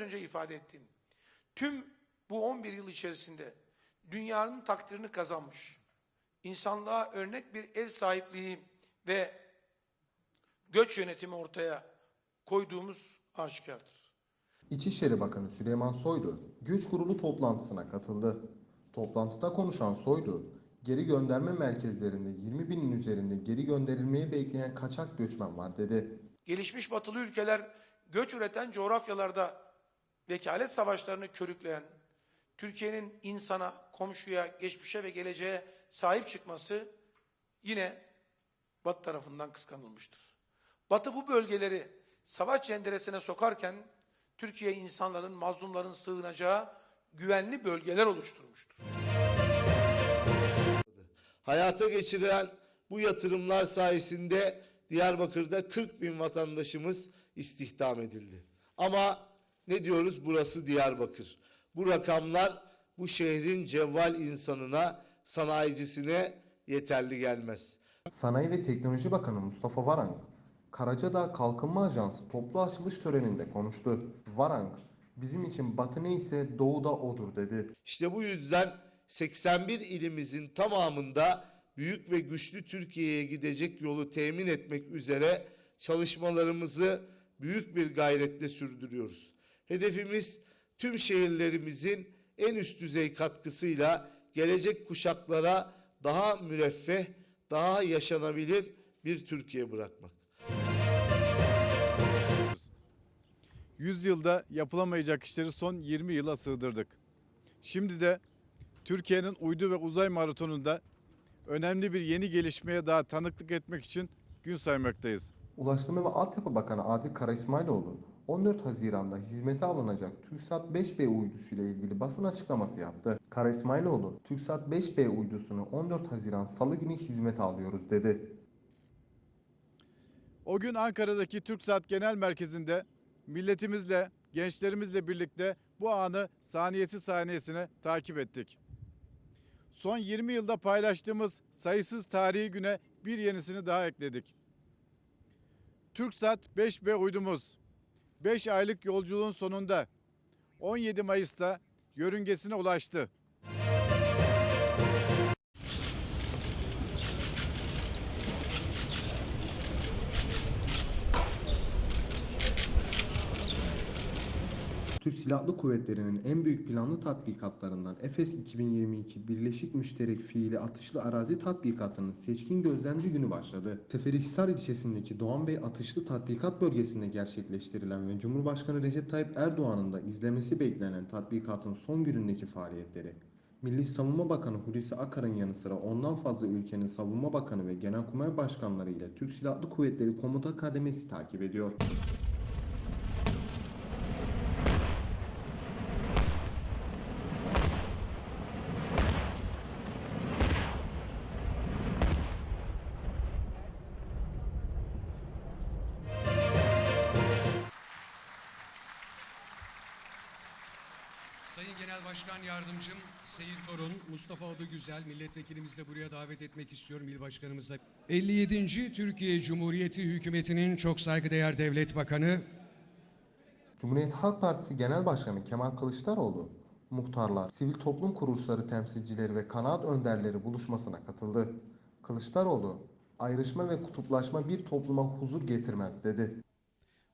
önce ifade ettim. Tüm bu 11 yıl içerisinde dünyanın takdirini kazanmış, insanlığa örnek bir ev sahipliği ve göç yönetimi ortaya koyduğumuz aşikardır. İçişleri Bakanı Süleyman Soylu, güç kurulu toplantısına katıldı. Toplantıda konuşan Soylu, geri gönderme merkezlerinde 20 binin üzerinde geri gönderilmeyi bekleyen kaçak göçmen var dedi. Gelişmiş batılı ülkeler göç üreten coğrafyalarda vekalet savaşlarını körükleyen, Türkiye'nin insana, komşuya, geçmişe ve geleceğe sahip çıkması yine Batı tarafından kıskanılmıştır. Batı bu bölgeleri savaş cenderesine sokarken Türkiye insanların, mazlumların sığınacağı güvenli bölgeler oluşturmuştur. Hayata geçirilen bu yatırımlar sayesinde Diyarbakır'da 40 bin vatandaşımız istihdam edildi. Ama ne diyoruz burası Diyarbakır. Bu rakamlar bu şehrin cevval insanına, sanayicisine yeterli gelmez. Sanayi ve Teknoloji Bakanı Mustafa Varank, Karacadağ Kalkınma Ajansı toplu açılış töreninde konuştu. Varank, bizim için batı neyse doğu da odur dedi. İşte bu yüzden 81 ilimizin tamamında büyük ve güçlü Türkiye'ye gidecek yolu temin etmek üzere çalışmalarımızı büyük bir gayretle sürdürüyoruz. Hedefimiz tüm şehirlerimizin en üst düzey katkısıyla gelecek kuşaklara daha müreffeh, daha yaşanabilir bir Türkiye bırakmak. 100 yılda yapılamayacak işleri son 20 yıla sığdırdık. Şimdi de Türkiye'nin uydu ve uzay maratonunda önemli bir yeni gelişmeye daha tanıklık etmek için gün saymaktayız. Ulaştırma ve Altyapı Bakanı Adil Kara İsmailoğlu 14 Haziran'da hizmete alınacak TürkSat 5B uydusuyla ilgili basın açıklaması yaptı. Kara İsmailoğlu, TürkSat 5B uydusunu 14 Haziran Salı günü hizmete alıyoruz dedi. O gün Ankara'daki TürkSat Genel Merkezi'nde milletimizle, gençlerimizle birlikte bu anı saniyesi saniyesine takip ettik. Son 20 yılda paylaştığımız sayısız tarihi güne bir yenisini daha ekledik. TürkSat 5B uydumuz 5 aylık yolculuğun sonunda 17 Mayıs'ta yörüngesine ulaştı. Türk Silahlı Kuvvetleri'nin en büyük planlı tatbikatlarından Efes 2022 Birleşik Müşterek Fiili Atışlı Arazi Tatbikatı'nın seçkin gözlemci günü başladı. Seferihisar ilçesindeki Doğan Bey Atışlı Tatbikat Bölgesi'nde gerçekleştirilen ve Cumhurbaşkanı Recep Tayyip Erdoğan'ın da izlemesi beklenen tatbikatın son günündeki faaliyetleri. Milli Savunma Bakanı Hulusi Akar'ın yanı sıra ondan fazla ülkenin savunma bakanı ve genelkurmay başkanları ile Türk Silahlı Kuvvetleri Komuta Kademesi takip ediyor. Sayın Genel Başkan Yardımcım Seyit Torun, Mustafa Adı Güzel milletvekilimizi de buraya davet etmek istiyorum il başkanımızla. 57. Türkiye Cumhuriyeti Hükümeti'nin çok saygıdeğer devlet bakanı Cumhuriyet Halk Partisi Genel Başkanı Kemal Kılıçdaroğlu, muhtarlar, sivil toplum kuruluşları temsilcileri ve kanaat önderleri buluşmasına katıldı. Kılıçdaroğlu, ayrışma ve kutuplaşma bir topluma huzur getirmez dedi.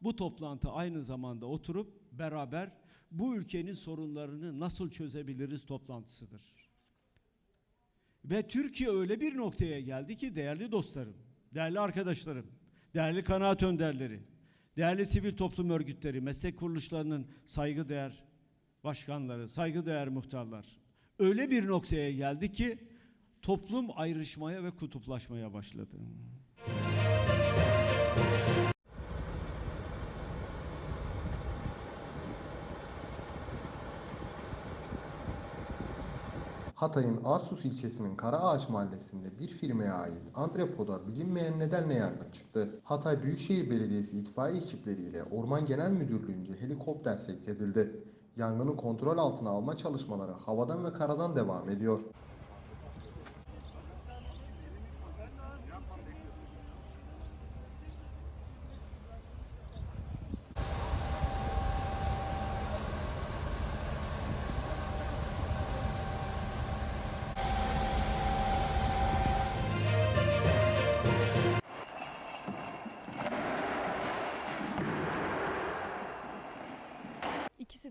Bu toplantı aynı zamanda oturup beraber bu ülkenin sorunlarını nasıl çözebiliriz toplantısıdır. Ve Türkiye öyle bir noktaya geldi ki değerli dostlarım, değerli arkadaşlarım, değerli kanaat önderleri, değerli sivil toplum örgütleri, meslek kuruluşlarının saygıdeğer başkanları, saygıdeğer muhtarlar öyle bir noktaya geldi ki toplum ayrışmaya ve kutuplaşmaya başladı. Hatay'ın Arsus ilçesinin Karaağaç mahallesinde bir firmaya ait antrepoda bilinmeyen nedenle yangın çıktı. Hatay Büyükşehir Belediyesi itfaiye ekipleriyle Orman Genel Müdürlüğü'nce helikopter sevk edildi. Yangını kontrol altına alma çalışmaları havadan ve karadan devam ediyor.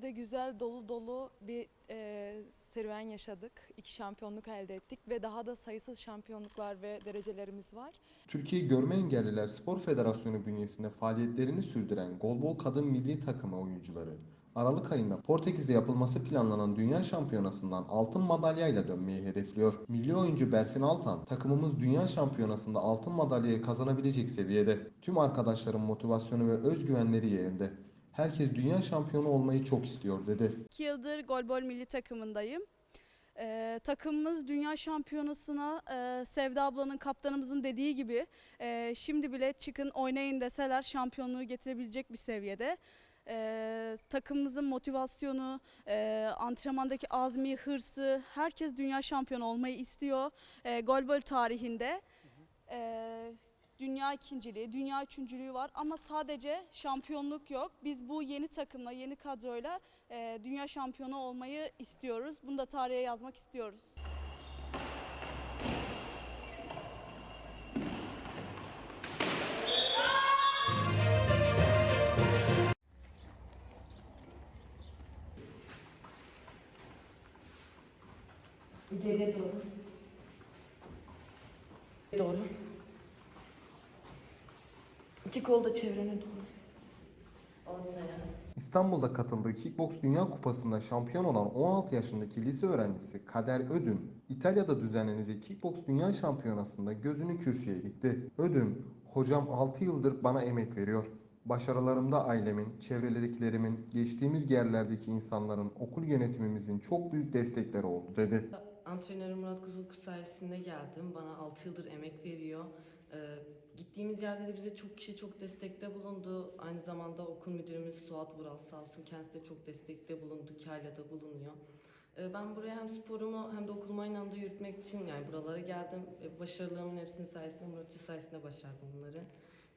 De güzel, dolu dolu bir e, serüven yaşadık. İki şampiyonluk elde ettik ve daha da sayısız şampiyonluklar ve derecelerimiz var. Türkiye Görme Engelliler Spor Federasyonu bünyesinde faaliyetlerini sürdüren Golbol Kadın Milli Takımı oyuncuları Aralık ayında Portekiz'de yapılması planlanan Dünya Şampiyonası'ndan altın madalyayla dönmeyi hedefliyor. Milli oyuncu Berfin Altan, takımımız Dünya Şampiyonası'nda altın madalyayı kazanabilecek seviyede. Tüm arkadaşların motivasyonu ve özgüvenleri yerinde. Herkes dünya şampiyonu olmayı çok istiyor dedi. 2 yıldır golbol milli takımındayım. Ee, takımımız dünya şampiyonasına e, Sevda ablanın kaptanımızın dediği gibi e, şimdi bile çıkın oynayın deseler şampiyonluğu getirebilecek bir seviyede. Ee, takımımızın motivasyonu, e, antrenmandaki azmi, hırsı, herkes dünya şampiyonu olmayı istiyor. E, golbol tarihinde e, dünya ikinciliği, dünya üçüncülüğü var ama sadece şampiyonluk yok. Biz bu yeni takımla, yeni kadroyla e, dünya şampiyonu olmayı istiyoruz. Bunu da tarihe yazmak istiyoruz. Geriye doğru. Doğru. İki kol da çevrene doğru. Ortaya. İstanbul'da katıldığı Kickbox Dünya Kupası'nda şampiyon olan 16 yaşındaki lise öğrencisi Kader Ödüm, İtalya'da düzenlenecek Kickbox Dünya Şampiyonası'nda gözünü kürsüye dikti. Ödüm, hocam 6 yıldır bana emek veriyor. Başarılarımda ailemin, çevrelerdekilerimin, geçtiğimiz yerlerdeki insanların, okul yönetimimizin çok büyük destekleri oldu dedi. Antrenörüm Murat Kuzulkuş sayesinde geldim. Bana 6 yıldır emek veriyor. Ee, gittiğimiz yerde de bize çok kişi çok destekte bulundu. Aynı zamanda okul müdürümüz Suat Vural sağ olsun kendisi de çok destekte bulundu. Kalya'da bulunuyor. Ee, ben buraya hem sporumu hem de okulumu aynı anda yürütmek için yani buralara geldim. Ve başarılarımın hepsinin sayesinde Murat Hoca sayesinde başardım bunları.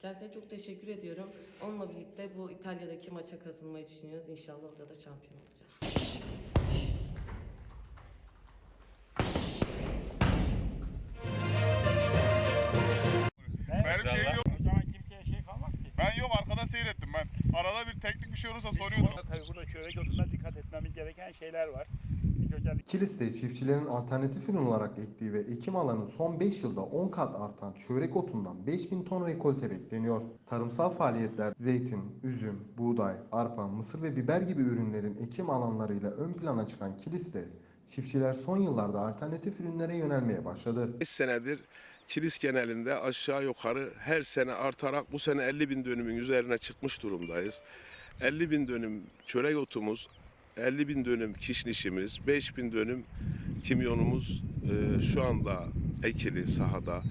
Gerçekten çok teşekkür ediyorum. Onunla birlikte bu İtalya'daki maça katılmayı düşünüyoruz. İnşallah orada da şampiyon olacağız. Teknik bir şey olursa soruyordum. Tabii burada çörek otunda dikkat etmemiz gereken şeyler var. Kilis'te çiftçilerin alternatif ürün olarak ektiği ve ekim alanı son 5 yılda 10 kat artan çörek otundan 5000 ton rekolte bekleniyor. Tarımsal faaliyetler zeytin, üzüm, buğday, arpa, mısır ve biber gibi ürünlerin ekim alanlarıyla ön plana çıkan Kilis'te çiftçiler son yıllarda alternatif ürünlere yönelmeye başladı. 5 senedir Kilis genelinde aşağı yukarı her sene artarak bu sene 50 bin dönümün üzerine çıkmış durumdayız. 50 bin dönüm çörek otumuz, 50 bin dönüm kişnişimiz, 5 bin dönüm kimyonumuz e, şu anda ekili sahada.